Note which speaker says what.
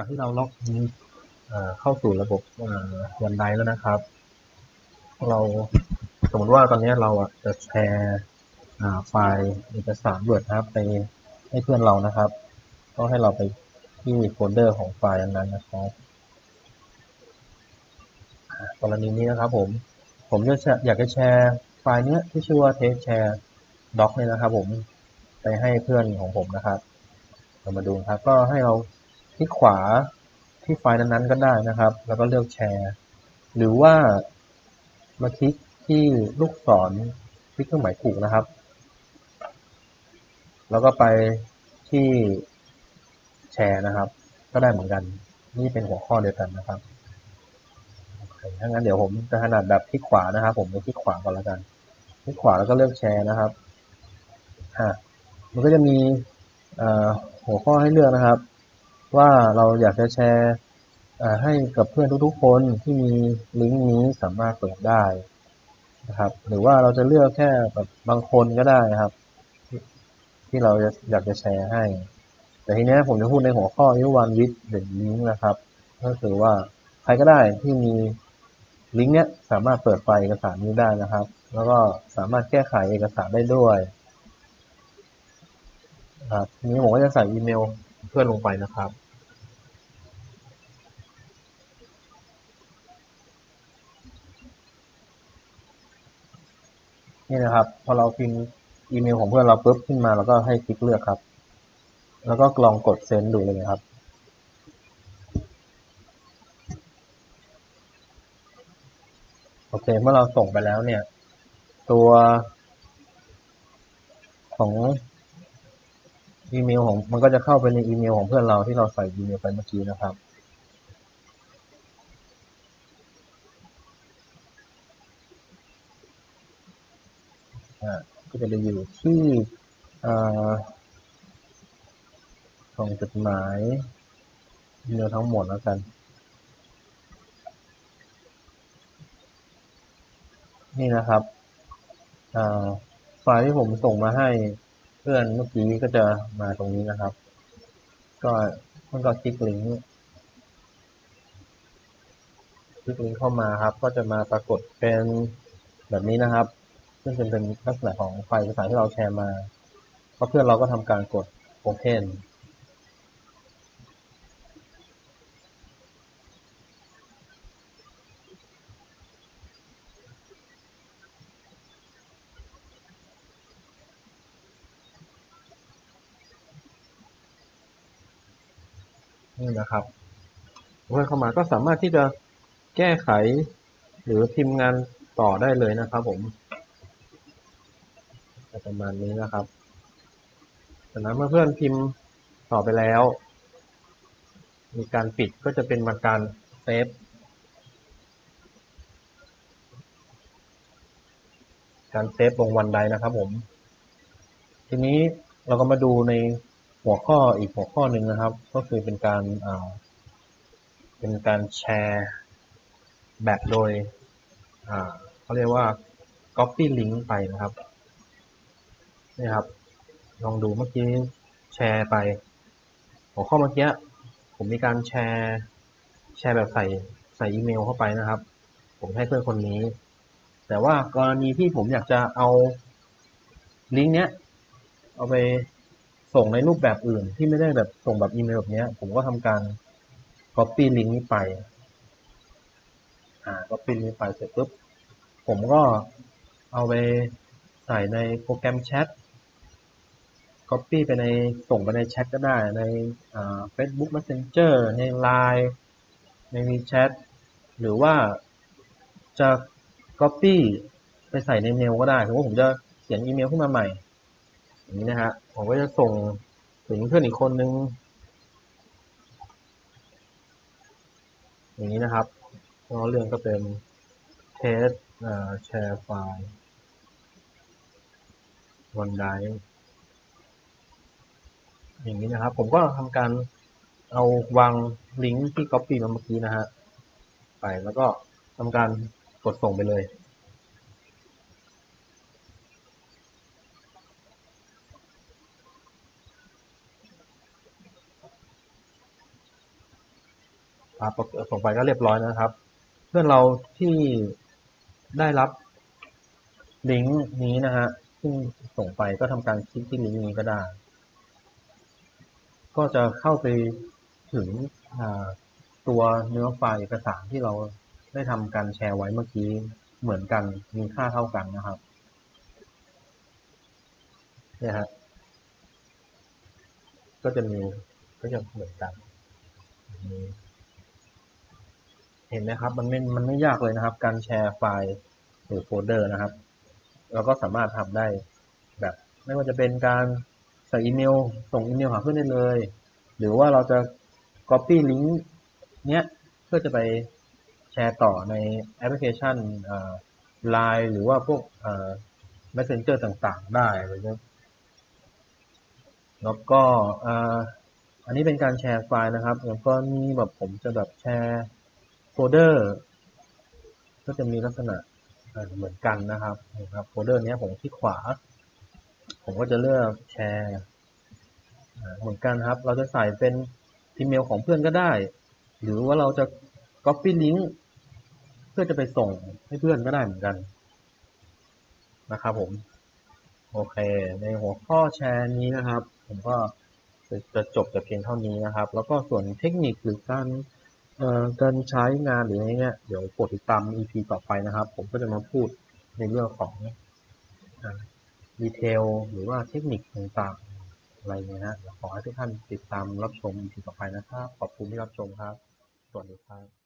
Speaker 1: งจากที่เราล็อกอินเข้าสู่ระบบวันไดแล้วนะครับ เราสมมติว่าตอนนี้เราจะแชร์ไฟล์เอกสาร Word นะครับ ไปให้เพื่อนเรานะครับก็ให้เราไปที่โฟลเดอร์ของไฟล์นั้นนะครับกรณีนี้นะครับผม ผมจะอยากจะแชร์ไฟล์เนี้ยที่ชื่อว่า Take Share Doc เนี่ยนะครับ ผมไปให้เพื่อนของผมนะครับ เรามาดูครับ ก็ให้เรา ลิกขวาที่ไฟล์นั้นๆก็ได้นะครับ แล้วก็เลือกแชร์ หรือว่ามาคลิกที่ลูกศรคลิกเครื่องหมายถูกนะครับ แล้วก็ไปที่แชร์นะครับ ก็ได้เหมือนกัน นี่เป็นหัวข้อเดียวกันนะครับถ้างั้นเดี๋ยวผมจะถนัดแบบคลิกขวานะครับ ผมไปคลิกขวาก่อนแล้วกันคลิกขวาแล้วก็เลือกแชร์นะครับอะมันก็จะมีหัวข้อให้เลือกนะครับ ว่าเราอยากจะแชร์ให้กับเพื่อนทุกๆคนที่มีลิงก์นี้สามารถเปิดได้นะครับ หรือว่าเราจะเลือกแค่แบบบางคนก็ได้นะครับ ที่เราจะอยากจะแชร์ให้ แต่ทีนี้ผมจะพูดในหัวข้อ everyone with the link นะครับ ก็คือว่าใครก็ได้ที่มีลิงก์เนี้ยสามารถเปิดไฟล์เอกสารนี้ได้นะครับ แล้วก็สามารถแก้ไขเอกสารได้ด้วยครับทีนี้ผมก็จะใส่อีเมล เพื่อนลงไปนะครับ นี่นะครับ พอเราพิมพ์อีเมลของเพื่อนเราปุ๊บขึ้นมาเราก็ให้คลิกเลือกครับ แล้วก็ลองกดเซ็นดูเลยครับโอเค เมื่อเราส่งไปแล้วเนี่ย ตัวของ อีเมลของมันก็จะเข้าไปในอีเมลของเพื่อนเราที่เราใส่อีเมลไปเมื่อกี้นะครับอ่าก็จะไปอยู่ที่อ่าส่งจดหมายอีเมลทั้งหมดแล้วกันนี่นะครับอ่าไฟล์ที่ผมส่งมาให้ เพื่อนเมื่อกี้ก็จะมาตรงนี้นะครับ ก็มันก็คลิกลิงก์คลิกลิงก์เข้ามาครับ ก็จะมาปรากฏเป็นแบบนี้นะครับ ซึ่งเป็นเป็นลักษณะของไฟล์เอกสารที่เราแชร์มาเพราะเพื่อนเราก็ทำการกดโอเพน นะครับเพื่อเข้ามาก็สามารถที่จะแก้ไขหรือพิมพ์งานต่อได้เลยนะครับ ผมประมาณนี้นะครับจากนั้นเมื่อเพื่อนพิมพ์ต่อไปแล้ว มีการปิดก็จะเป็นมาการเซฟการเซฟลงวันใดนะครับ ผม ทีนี้เราก็มาดูใน หัวข้ออีกหัวข้อหนึ่งนะครับ ก็คือเป็นการเป็นการแชร์แบบโดยเขาเรียกว่า copy link ไปนะครับนี่ครับ ลองดูเมื่อกี้แชร์ไป หัวข้อเมื่อกี้ผมมีการแชร์แชร์แบบใส่ใส่อีเมลเข้าไปนะครับ ผมให้เพื่อนคนนี้ แต่ว่ากรณีที่ผมอยากจะเอาลิงก์เนี้ยเอาไป ส่งในรูปแบบอื่นที่ไม่ได้แบบส่งแบบอีเมลแบบนี้ผมก็ทำการ copy ลิงก์นี้ไป อ่า copy ลิงก์ไปเสร็จปุ๊บ ผมก็เอาไปใส่ในโปรแกรมแชท copy ไปในส่งไปในแชทก็ได้ในอ่า Facebook Messenger ใน Line ใน WeChat หรือว่าจะ copy ไปใส่ในเมลก็ได้สมมติว่าผมจะเขียนอีเมลขึ้นมาใหม่ นี้นะฮะ ผมก็จะส่งถึงเพื่อนอีกคนนึง อย่างนี้นะครับก็เรื่องก็เป็น test อ่า share file OneDrive อย่างนี้นะครับ ผมก็ทำการเอาวางลิงก์ที่ copy มาเมื่อกี้นะฮะ ไปแล้วก็ทำการกดส่งไปเลย อ่าปกส่งไปก็เรียบร้อยนะครับ เพื่อนเราที่ได้รับลิงก์นี้นะฮะซึ่งส่งไปก็ทำการคลิกที่ลิงก์นี้ก็ได้ ก็จะเข้าไปถึงตัวเนื้อไฟล์เอกสารที่เราได้ทำการแชร์ไว้เมื่อกี้เหมือนกันมีค่าเท่ากันนะครับเนี่ยฮะก็จะมีก็จะเหมือนกันมี เห็นไหมครับ มันไม่ มันไม่ยากเลยนะครับ การแชร์ไฟล์หรือโฟลเดอร์นะครับ เราก็สามารถทำได้แบบ ไม่ว่าจะเป็นการใส่อีเมล ส่งอีเมลหาเพื่อนได้เลย หรือว่าเราจะ copy ลิงก์เนี้ยเพื่อจะไปแชร์ต่อในแอปพลิเคชันไลน์หรือว่าพวกเอ่อ messenger ต่างๆ ได้อะไรเงี้ยแล้วก็อันนี้เป็นการแชร์ไฟล์นะครับ แล้วก็นี่แบบผมจะแบบแชร์ เดอร์ก็จะมีลักษณะเหมือนกันนะครับนะครับโฟลเดอร์นี้ผมที่ขวา ผมก็จะเลือกแชร์เหมือนกันครับ เราจะใส่เป็นอีเมลของเพื่อนก็ได้ หรือว่าเราจะ copy link เพื่อจะไปส่งให้เพื่อนก็ได้เหมือนกันนะครับผม โอเค ในหัวข้อแชร์นี้นะครับ ผมก็จะจบแต่เพียงเท่านี้นะครับ แล้วก็ส่วนเทคนิคหรือการ เอ่อการใช้งานหรืออะไรเงี้ยเดี๋ยวกดติดตาม EP ต่อไปนะครับ ผมก็จะมาพูดในเรื่องของดีเทลหรือว่าเทคนิคต่างๆ อะไรเงี้ยนะขอให้ทุกท่านติดตามรับชม EP ต่อไปนะครับ ขอบคุณที่รับชมครับ สวัสดีครับ